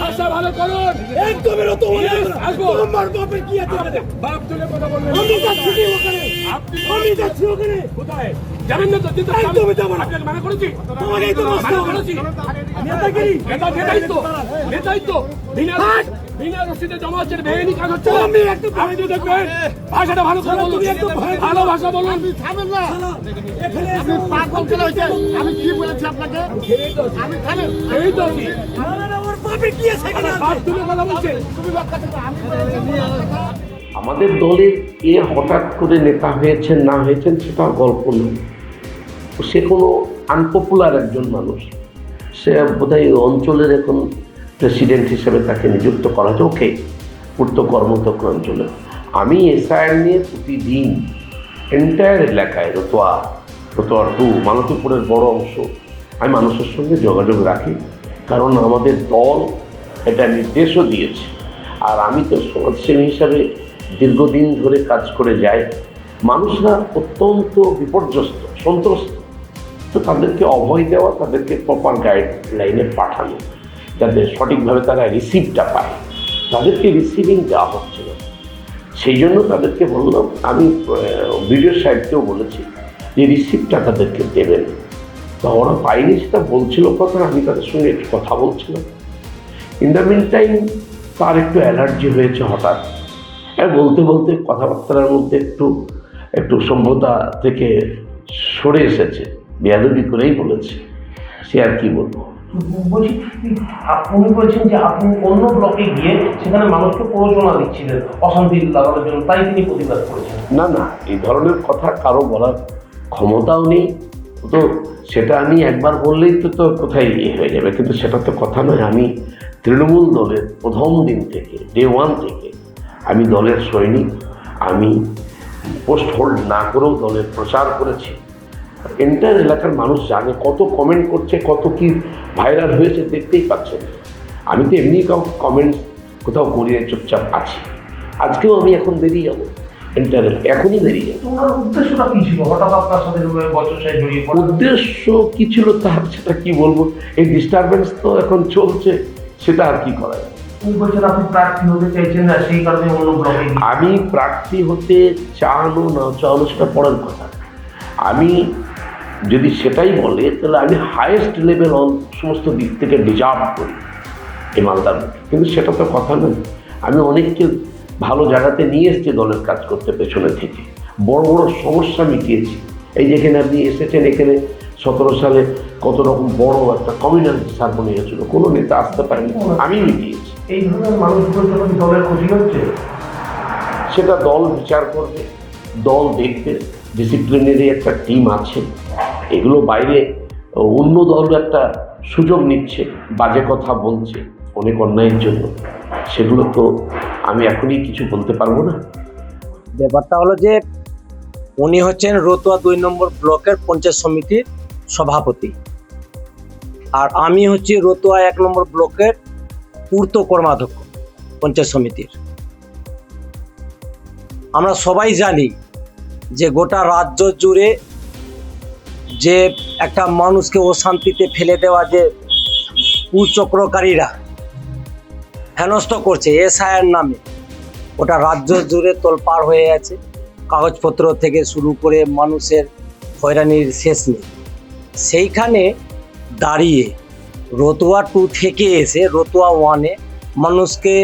ভাষা ভালো করুন। একদমই বলে আসব। তোমার বাপের কি আছে এখানে? বাপ তুলে কথা বলবেন আমি যাচ্ছি ওখানে? আপনি আমি যাচ্ছি ওখানে। কোথায়? না তো দিতে একদমই যাব না। মানা করেছি। তোমাকেই তো মানা। করেছি। নেতাগিরি। নেতা নেতাই তো। নেতাই তো। বিনা বিনা রসিদে জমা হচ্ছে বেআইনি কাজ হচ্ছে। আমি একটু ভয় আপনি দেখবেন ভাষাটা ভালো করে বলুন। একটু ভালো ভাষা বলুন। থামেন না। এখানে পাগল আমি কি বলেছি আপনাকে? আমি থামেন এই তো কি আমাদের দলের কে হঠাৎ করে নেতা হয়েছেন না হয়েছেন সেটা গল্প নয়। সে কোনো আনপপুলার একজন মানুষ। সে বোধহয় অঞ্চলের এখন প্রেসিডেন্ট হিসেবে তাকে নিযুক্ত করা হয়েছে। ওকে পূর্ত কর্মতক্ষ অঞ্চলে। আমি এসআইআর নিয়ে প্রতিদিন এন্টায়ার এলাকায় রতোয়া রতোয়া টু মালতীপুরের বড় অংশ আমি মানুষের সঙ্গে যোগাযোগ রাখি। কারণ আমাদের দল এটা নির্দেশও দিয়েছে। আর আমি তো সমাজসেবী হিসাবে দীর্ঘদিন ধরে কাজ করে যাই, মানুষরা অত্যন্ত বিপর্যস্ত, সন্ত্রস্ত। তো তাদেরকে অভয় দেওয়া, তাদেরকে প্রপার গাইডলাইনে পাঠানো, যাতে সঠিকভাবে তারা রিসিভটা পায়। তাদেরকে রিসিভিং দেওয়া হচ্ছে না। সেই জন্য তাদেরকে বললাম, আমি ভিডিও সাইডকেও বলেছি যে রিসিপ্টটা তাদেরকে দেবেন। তা ওরা পাইনি সেটা বলছিল কথা আমি তাদের সঙ্গে একটু কথা বলছিলাম। ইন দ্য মিন টাইম তার একটু অ্যালার্জি হয়েছে হঠাৎ। আর বলতে বলতে কথাবার্তার মধ্যে একটু একটু সভ্যতা থেকে সরে এসেছে। বেয়াদবি করেই বলেছে। সে আর কি বলব? বলছি আপনি বলছেন যে আপনি অন্য ব্লকে গিয়ে সেখানে মানুষকে প্ররোচনা দিচ্ছিলেন অশান্তি লাগানোর জন্য তাই তিনি প্রতিবাদ করেছেন। না না এই ধরনের কথা কারও বলার ক্ষমতাও নেই তো সেটা আমি একবার বললেই তো তো কোথায় ইয়ে হয়ে যাবে, কিন্তু সেটা তো কথা নয়। আমি তৃণমূল দলের প্রথম দিন থেকে ডে ওয়ান থেকে, আমি দলের সৈনিক, আমি পোস্ট হোল্ড না করেও দলের প্রচার করেছি। এন্টায়ার এলাকার মানুষ জানে, কত কমেন্ট করছে, কত কি ভাইরাল হয়েছে, দেখতেই পাচ্ছেন আমি তো এমনি কমেন্ট কোথাও করিয়ে চুপচাপ আছি। আজকেও আমি এখন বেরিয়ে যাব। এখনই বেরিয়ে উদ্দেশ্যটা কি ছিল? হঠাৎ আপনার সাথে জড়িয়ে উদ্দেশ্য কি ছিল তার সেটা কি বলব? এই ডিস্টারবেন্স তো এখন চলছে সেটা আর কি করা যায়? আপনি প্রার্থী হতে চাইছেন না সেই কারণে অন্য ব্লকে আমি প্রার্থী হতে চানো না চাওয়ানো সেটা পরের কথা। আমি যদি সেটাই বলে তাহলে আমি হায়েস্ট লেভেল অন সমস্ত দিক থেকে ডিজার্ভ করি এই মালদার কিন্তু সেটা তো কথা নয়। আমি অনেককে ভালো জায়গাতে নিয়ে এসেছি দলের কাজ করতে পেছনে থেকে। বড় বড় সমস্যা মিটিয়েছি। এই যেখানে আপনি এসেছেন এখানে সতেরো সালে কত রকম বড় একটা কমিউনাল সার্মনি হয়েছিল কোনো নেতা আসতে পারেনি আমি মিটিয়েছি। এই ধরনের মানুষগুলোর জন্য দলের ক্ষতি হচ্ছে? সেটা দল বিচার করবে দল দেখবে ডিসিপ্লিনারি একটা টিম আছে। এগুলো বাইরে অন্য দল একটা সুযোগ নিচ্ছে বাজে কথা বলছে অনেক অন্যায়ের জন্য। সেগুলো তো আমি এখনই কিছু বলতে পারব না। ব্যাপারটা হলো যে উনি হচ্ছেন রতুয়া দুই নম্বর ব্লকের পঞ্চায়েত সমিতির সভাপতি। আর আমি হচ্ছি রতুয়া এক নম্বর ব্লকের পূর্ত কর্মাধ্যক্ষ পঞ্চায়েত সমিতির। আমরা সবাই জানি যে গোটা রাজ্য জুড়ে যে একটা মানুষকে অশান্তিতে ফেলে দেওয়া যে কুচক্রকারীরা হেনস্থ করছে, এসআইয়ের নামে। ওটা রাজ্য জুড়ে তোলপাড় হয়ে আছে কাগজপত্র থেকে শুরু করে মানুষের হয়রানির শেষ নেই। সেইখানে দাঁড়িয়ে রতুয়া টু থেকে এসে, রতুয়া ওয়ানে মানুষকে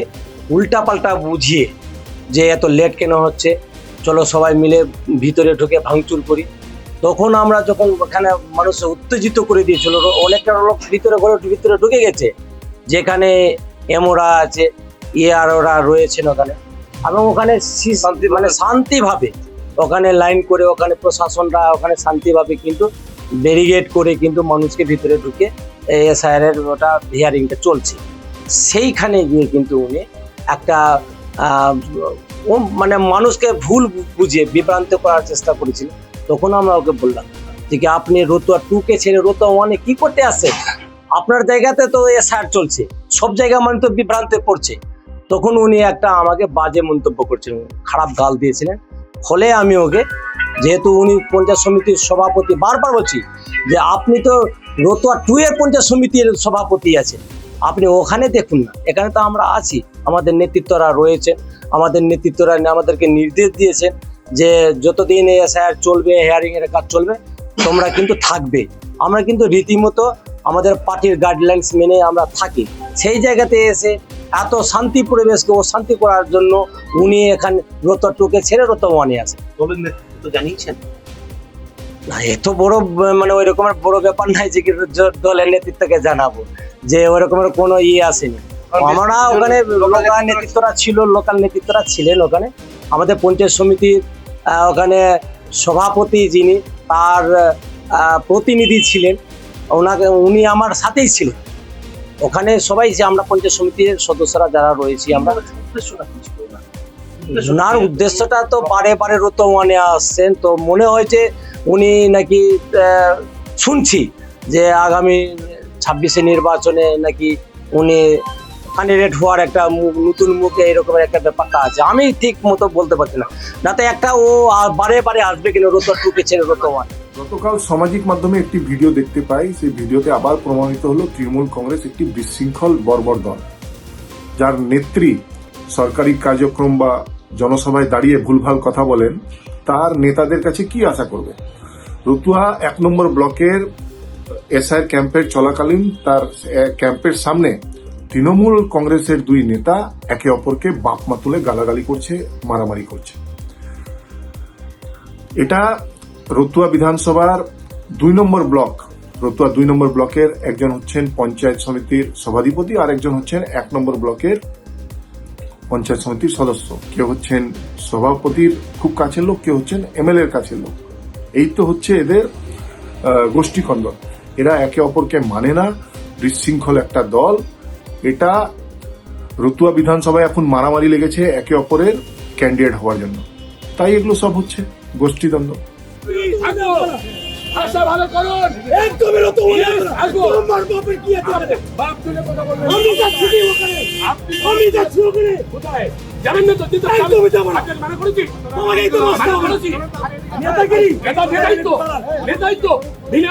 উল্টাপাল্টা বুঝিয়ে যে এত লেট কেন হচ্ছে, চলো সবাই মিলে ভিতরে ঢুকে ভাঙচুর করি। তখন আমরা যখন ওখানে মানুষ উত্তেজিত করে দিয়েছিল, অনেকটা লোক ভিতরে ঘরে ভিতরে ঢুকে গেছে, যেখানে এমোরা আছে ইয়ার ওরা রয়েছেন ওখানে। এবং ওখানে মানে শান্তিভাবে ওখানে লাইন করে ওখানে প্রশাসনরা ওখানে শান্তিভাবে কিন্তু ব্যারিগেড করে কিন্তু মানুষকে ভিতরে ঢুকে এসআইআর এর ওটা হিয়ারিংটা চলছে। সেইখানে গিয়ে কিন্তু উনি একটা ও মানে মানুষকে ভুল বুঝিয়ে বিভ্রান্ত করার চেষ্টা করেছিল। তখন আমরা ওকে বললাম যে কি আপনি রতুয়া টুকে ছেড়ে রতুয়া ওয়ানে কি করতে আসছেন? আপনার জায়গাতে তো এসআর চলছে। সব জায়গা মানে তো বিভ্রান্তে পড়ছে। তখন উনি একটা আমাকে বাজে মন্তব্য করছিলেন, খারাপ গাল দিয়েছিলেন। ফলে আমি ওকে, যেহেতু উনি পঞ্চায়েত সমিতির সভাপতি, বারবার বলছি যে আপনি তো রতুয়া টু এর পঞ্চায়েত সমিতির সভাপতি আছেন। আপনি ওখানে দেখুন না, এখানে তো আমরা আছি। আমাদের নেতৃত্বরা রয়েছে, আমাদের নেতৃত্বরা আমাদেরকে নির্দেশ দিয়েছেন যে যতদিন এসআইআর চলবে হেয়ারিং এর কাজ চলবে, তোমরা কিন্তু থাকবে। আমরা কিন্তু রীতিমতো আমাদের পার্টির গাইডলাইন্স মেনে আমরা থাকি। সেই জায়গাতে এসে এত শান্তি পরিবেশকে অশান্তি করার জন্য উনি এখানে রত টুকে ছেড়ে রতমানে আছে। জানিয়েছেন। না এত বড় মানে ওই রকমের বড় ব্যাপার নাই যে দলের নেতৃত্বকে জানাব যে ওই রকমের কোনো ইয়ে আসেনি। আমরা ওখানে লোকাল নেতৃত্বরা ছিল লোকাল নেতৃত্বরা ছিলেন ওখানে। আমাদের পঞ্চায়েত সমিতির ওখানে সভাপতি যিনি তার আহ, প্রতিনিধি ছিলেন। ওনাকে উনি আমার সাথেই ছিলেন ওখানে সবাই যে আমরা পঞ্চায়েত সমিতির সদস্যরা যারা রয়েছি আমরা না ওনার? উদ্দেশ্যটা তো বারে বারে রতমানে আসছেন তো মনে হয়েছে উনি নাকি শুনছি যে আগামী ছাব্বিশে নির্বাচনে নাকি উনি ক্যান্ডিডেট হওয়ার একটা মুখ নতুন মুখে এরকমের একটা ব্যাপারটা আছে। আমি ঠিক মতো বলতে পারছি না। যাতে একটা ও বারে বারে আসবে কিনা রত টুকে ছেড়ে রতমান। গতকাল সামাজিক মাধ্যমে একটি ভিডিও দেখতে পাই। সেই ভিডিওতে আবার প্রমাণিত হলো তৃণমূল কংগ্রেস একটি বিশৃঙ্খল বর্বর দল। যার নেত্রী সরকারি কার্যক্রম বা জনসভায় দাঁড়িয়ে ভুলভাল কথা বলেন, তার নেতাদের কাছে কি আশা করবে? রতুয়া এক নম্বর ব্লকের এসআইয়ের ক্যাম্পের চলাকালীন তার ক্যাম্পের সামনে তৃণমূল কংগ্রেসের দুই নেতা একে অপরকে বাপ মা তুলে গালাগালি করছে, মারামারি করছে। এটা রতুয়া বিধানসভার দুই নম্বর ব্লক রতুয়া দুই নম্বর ব্লকের একজন হচ্ছেন পঞ্চায়েত সমিতির সভাধিপতি আর একজন হচ্ছেন এক নম্বর ব্লকের পঞ্চায়েত সমিতির সদস্য। কেউ হচ্ছেন সভাপতির খুব কাছের লোক কেউ হচ্ছেন এমএলএ এর কাছের লোক। এই তো হচ্ছে এদের আহ, গোষ্ঠীখণ্ডন এরা একে অপরকে মানে না বিশৃঙ্খল একটা দল। এটা রতুয়া বিধানসভায় এখন মারামারি লেগেছে একে অপরের ক্যান্ডিডেট হওয়ার জন্য। তাই এগুলো সব হচ্ছে গোষ্ঠীদ্বন্দ্ব। ভাষা ভালো করুন। একদমই রত মনে হবে না। আসব। তোমার বাপের কি আছে? বাপ তুলে কথা বলবেন আমি যাচ্ছি ওখানে? আপনি আমি যাচ্ছি ওখানে। কোথায়? জানেন না তো দিতে একদমই যাব না। আপনাকে করেছি তোমাকেই তো মানা করেছি নেতাগিরি। নেতা নেতাই তো নেতাই তো। বিনা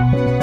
Thank you.